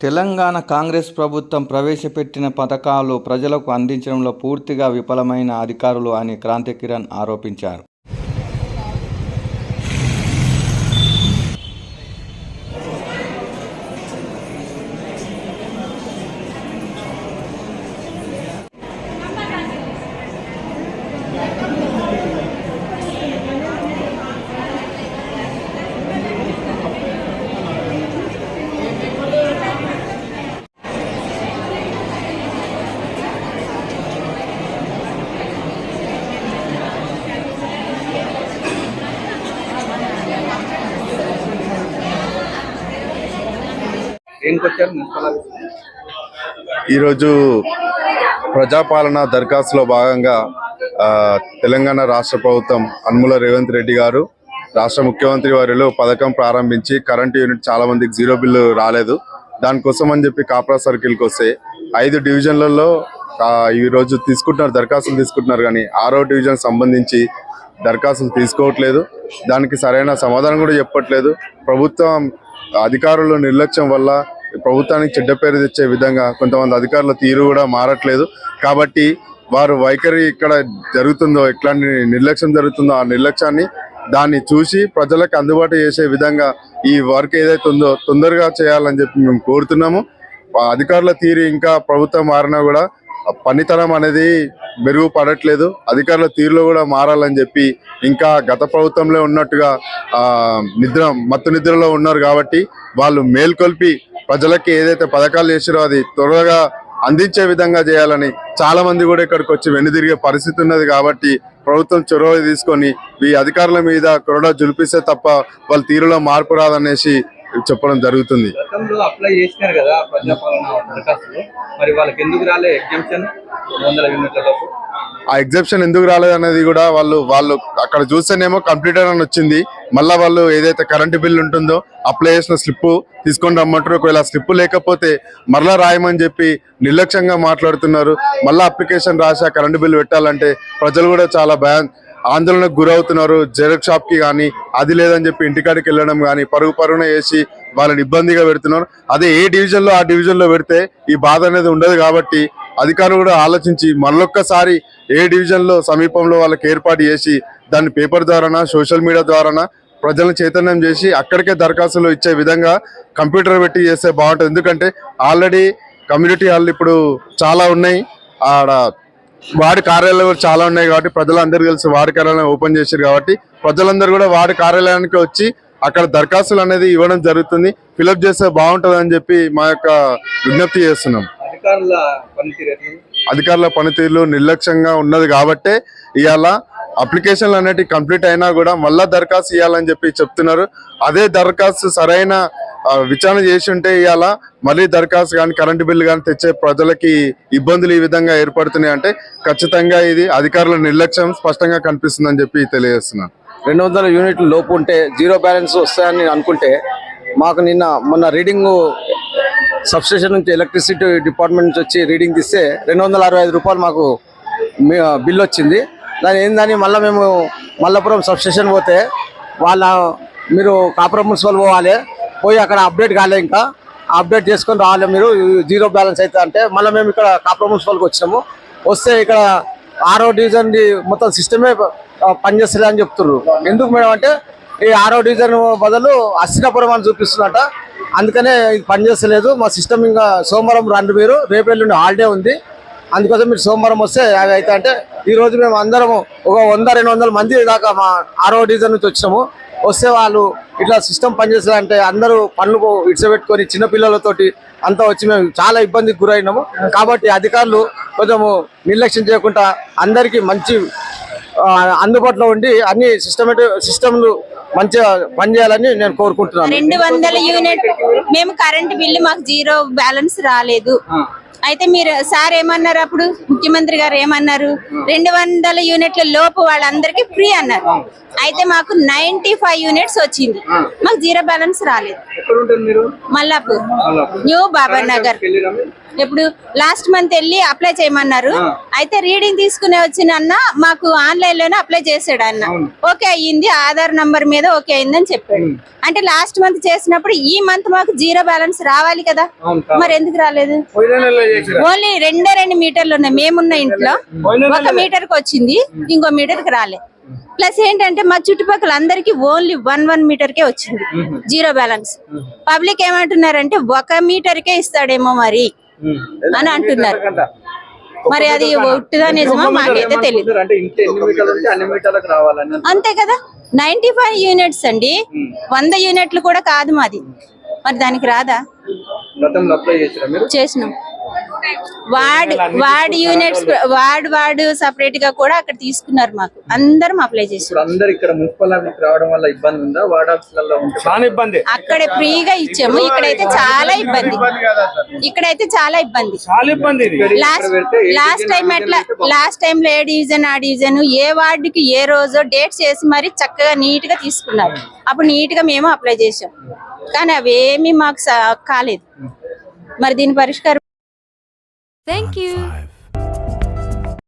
తెలంగాణ కాంగ్రెస్ ప్రభుత్వం ప్రవేశపెట్టిన పథకాలు ప్రజలకు అందించడంలో పూర్తిగా విఫలమైన అధికారులు అని క్రాంతి కిరణ్ ఆరోపించారు. ఈరోజు ప్రజాపాలన దరఖాస్తులో భాగంగా తెలంగాణ రాష్ట్ర ప్రభుత్వం అన్ముల రేవంత్ రెడ్డి గారు రాష్ట్ర ముఖ్యమంత్రి వారిలో పథకం ప్రారంభించి కరెంట్ యూనిట్ చాలా మందికి జీరో బిల్లు రాలేదు. దానికోసం అని చెప్పి కాప్రా సర్కిల్కి వస్తే ఐదు డివిజన్లలో ఈరోజు ఈ రోజు తీసుకుంటున్నారు దరఖాస్తులు తీసుకుంటున్నారు కానీ ఆరో డివిజన్ సంబంధించి దరఖాస్తులు తీసుకోవట్లేదు. దానికి సరైన సమాధానం కూడా చెప్పట్లేదు. ప్రభుత్వం అధికారుల నిర్లక్ష్యం వల్ల ప్రభుత్వానికి చెడ్డ పేరు తెచ్చే విధంగా కొంతమంది అధికారుల తీరు కూడా మారట్లేదు. కాబట్టి వారు వైఖరి ఇక్కడ జరుగుతుందో ఎట్లాంటి నిర్లక్ష్యం జరుగుతుందో ఆ నిర్లక్ష్యాన్ని దాన్ని చూసి ప్రజలకు అందుబాటు చేసే విధంగా ఈ వర్క్ ఏదైతే ఉందో తొందరగా చేయాలని చెప్పి మేము కోరుతున్నాము. అధికారుల తీరు ఇంకా ప్రభుత్వం మారినా కూడా పనితనం అనేది మెరుగుపడట్లేదు. అధికారుల తీరులో కూడా మారాలని చెప్పి ఇంకా గత ప్రభుత్వంలో ఉన్నట్టుగా నిద్ర మత్తు నిద్రలో ఉన్నారు కాబట్టి వాళ్ళు మేల్కొల్పి ప్రజలకి ఏదైతే పథకాలు చేసిరో అది త్వరగా అందించే విధంగా చేయాలని చాలా మంది కూడా ఇక్కడికి వచ్చి వెనుదిరిగే పరిస్థితి ఉన్నది కాబట్టి ప్రభుత్వం చొరవ తీసుకొని ఈ అధికారుల మీద కొరడా జులిపిస్తే తప్ప వాళ్ళ తీరులో మార్పు రాదనేసి చెప్పడం జరుగుతుంది. కదా ప్రజాపాలన మరి వాళ్ళకి ఎందుకు రాలే ఎగ్జామ్షన్ ఆ ఎగ్జెప్షన్ ఎందుకు రాలేదనేది కూడా వాళ్ళు వాళ్ళు అక్కడ చూస్తేనేమో కంప్లీటర్ అని వచ్చింది. మళ్ళీ వాళ్ళు ఏదైతే కరెంటు బిల్ ఉంటుందో అప్లై చేసిన స్లిప్ తీసుకొని రమ్మంటారు ఒకవేళ స్లిప్ లేకపోతే మరలా రాయమని చెప్పి నిర్లక్ష్యంగా మాట్లాడుతున్నారు. మళ్ళీ అప్లికేషన్ రాసి కరెంటు బిల్ పెట్టాలంటే ప్రజలు కూడా చాలా భయా ఆందోళనకు గురవుతున్నారు. జెరాక్స్ షాప్కి కానీ అది లేదని చెప్పి ఇంటికాడికి వెళ్ళడం కానీ పరుగు పరుగున వేసి వాళ్ళని ఇబ్బందిగా పెడుతున్నారు. అదే ఏ డివిజన్లో ఆ డివిజన్లో పెడితే ఈ బాధ అనేది ఉండదు కాబట్టి అధికారులు కూడా ఆలోచించి మళ్ళొక్కసారి ఏ డివిజన్లో సమీపంలో వాళ్ళకి ఏర్పాటు చేసి దాన్ని పేపర్ ద్వారానా సోషల్ మీడియా ద్వారానా ప్రజలను చైతన్యం చేసి అక్కడికే దరఖాస్తులు ఇచ్చే విధంగా కంప్యూటర్ పెట్టి చేస్తే బాగుంటుంది. ఎందుకంటే ఆల్రెడీ కమ్యూనిటీ హాల్ ఇప్పుడు చాలా ఉన్నాయి. ఆడ వార్డు కార్యాలయాలు కూడా చాలా ఉన్నాయి కాబట్టి ప్రజలందరూ కలిసి వార్డు కార్యాలయం ఓపెన్ చేశారు కాబట్టి ప్రజలందరూ కూడా వార్డు కార్యాలయానికి వచ్చి అక్కడ దరఖాస్తులు అనేది ఇవ్వడం జరుగుతుంది. ఫిలప్ చేస్తే బాగుంటుంది అని చెప్పి మా యొక్క విజ్ఞప్తి చేస్తున్నాం. అధికారుల పనితీరులు నిర్లక్ష్యంగా ఉన్నది కాబట్టే ఇవాళ అప్లికేషన్లు అనేటివి కంప్లీట్ అయినా కూడా మళ్ళా దరఖాస్తు ఇవ్వాలని చెప్పి చెప్తున్నారు. అదే దరఖాస్తు సరైన విచారణ చేసి ఉంటే ఇవాళ మళ్ళీ దరఖాస్తు కానీ కరెంటు బిల్లు కానీ తెచ్చే ప్రజలకి ఇబ్బందులు ఈ విధంగా ఏర్పడుతున్నాయి అంటే ఖచ్చితంగా ఇది అధికారుల నిర్లక్ష్యం స్పష్టంగా కనిపిస్తుందని చెప్పి తెలియజేస్తున్నాను. రెండు వందల యూనిట్లు లోపు ఉంటే జీరో బ్యాలెన్స్ వస్తాయని అనుకుంటే మాకు నిన్న మొన్న రీడింగ్ సబ్స్టేషన్ నుంచి ఎలక్ట్రిసిటీ డిపార్ట్మెంట్ నుంచి వచ్చి రీడింగ్ తీస్తే రెండు వందల అరవై ఐదు రూపాయలు మాకు మీ- బిల్ వచ్చింది. దాని ఏందని మళ్ళీ మేము మల్లపురం సబ్స్టేషన్ పోతే వాళ్ళ మీరు కాపురం మున్సిపల్ పోవాలి పోయి అక్కడ అప్డేట్ కాలే ఇంకా. అప్డేట్ చేసుకొని రావాలి మీరు. జీరో బ్యాలెన్స్ అయితే అంటే మళ్ళీ మేము ఇక్కడ కాపురం మున్సిపల్కి వచ్చినాము. వస్తే ఇక్కడ ఆరో డివిజన్ మొత్తం సిస్టమే పనిచేస్తలే అని చెప్తున్నారు ఎందుకు మేడం అంటే ఈ ఆరో డివిజన్ బదులు అస్సినాపురం అని చూపిస్తున్నట అందుకనే ఇది పనిచేస్తలేదు. మా సిస్టమ్ ఇంకా సోమవారం రండి మీరు. రేపు ఎల్లుండి హాలిడే ఉంది. అందుకోసం మీరు సోమవారం వస్తే అవి అయితే అంటే ఈ రోజు మేము అందరం ఒక వంద రెండు వందల మంది దాకా మా ఆరో డివిజన్ నుంచి వచ్చినాము. వస్తే వాళ్ళు ఇట్లా సిస్టమ్ పనిచేస్తారంటే అందరూ పనులు ఇడ్చబెట్టుకొని చిన్న పిల్లలతోటి అంతా వచ్చి మేము చాలా ఇబ్బందికి గురైనాము. కాబట్టి అధికారులు కొంచెము నిర్లక్ష్యం చేయకుండా అందరికీ మంచి అందుబాటులో ఉండి అన్ని సిస్టమేటిక్ సిస్టమ్లు మంచిగా పనిచేయాలని నేను కోరుకుంటున్నాను. రెండు వందల యూనిట్ మేము కరెంట్ బిల్లు మాకు జీరో బ్యాలెన్స్ రాలేదు. అయితే మీరు సార్ ఏమన్నారు అప్పుడు? ముఖ్యమంత్రి గారు ఏమన్నారు? రెండు వందల యూనిట్ల లోపు వాళ్ళందరికీ ఫ్రీ అన్నారు. అయితే మాకు నైన్టీ ఫైవ్ యూనిట్స్ వచ్చింది. మాకు జీరో బ్యాలెన్స్ రాలేదు. మల్లాపూర్. న్యూ బాబర్ నగర్? ఇప్పుడు లాస్ట్ మంత్ వెళ్ళి అప్లై చేయమన్నారు. అయితే రీడింగ్ తీసుకునే వచ్చిన అన్న మాకు ఆన్లైన్లోనే అప్లై చేసాడు అన్న. ఓకే అయ్యింది ఆధార్ నంబర్ మీద ఓకే అయిందని చెప్పాడు. అంటే లాస్ట్ మంత్ చేసినప్పుడు ఈ మంత్ మాకు జీరో బ్యాలెన్స్ రావాలి కదా. మరి ఎందుకు రాలేదు? ఓన్లీ రెండే రెండు మీటర్లు ఉన్నాయి. మేమున్న ఇంట్లో. ఒక మీటర్కి వచ్చింది ఇంకో మీటర్కి రాలే. ప్లస్ ఏంటంటే మా చుట్టుపక్కల అందరికి ఓన్లీ వన్ వన్ మీటర్ కే వచ్చింది జీరో బ్యాలెన్స్. పబ్లిక్ ఏమంటున్నారంటే ఒక మీటర్ కే ఇస్తాడేమో మరి. అని అంటున్నారు? మరి అది ఒట్టిదా నిజమా? మాకైతే తెలియదు అంతే కదా? నైన్టీ ఫైవ్ యూనిట్స్ అండి. వంద యూనిట్లు కూడా కాదు మాది. మరి దానికి రాదా? చేసినాం. Ward ward units ward ward సపరేట్గా కూడా అక్కడ తీసుకున్నారు మాకు. అందరం అప్లై చేసాం ఇప్పుడు అందరు ఇక్కడ మున్సిపల్ ఆఫీస్ రావడం వల్ల ఇబ్బంది ఉందా? వార్డ్ ఆఫీసులలో ఉంటే చాలా ఇబ్బంది. అక్కడ ఫ్రీగా ఇచ్చాము. ఇక్కడైతే చాలా ఇబ్బంది. ఇక్కడైతే చాలా ఇబ్బంది. చాలా ఇబ్బంది లాస్ట్ లాస్ట్ టైం ఎట్లా లాస్ట్ టైం లో ఏ డివిజన్ ఆ డివిజన్ ఏ వార్డుకి ఏ రోజు డేట్స్ చేసి మరి చక్కగా నీట్గా తీసుకున్నారు. అప్పుడు నీట్గా మేము అప్లై చేసాం కానీ అవేమీ మాకు కాలేదు. మరి దీని పరిష్కారం Thank On you. Five.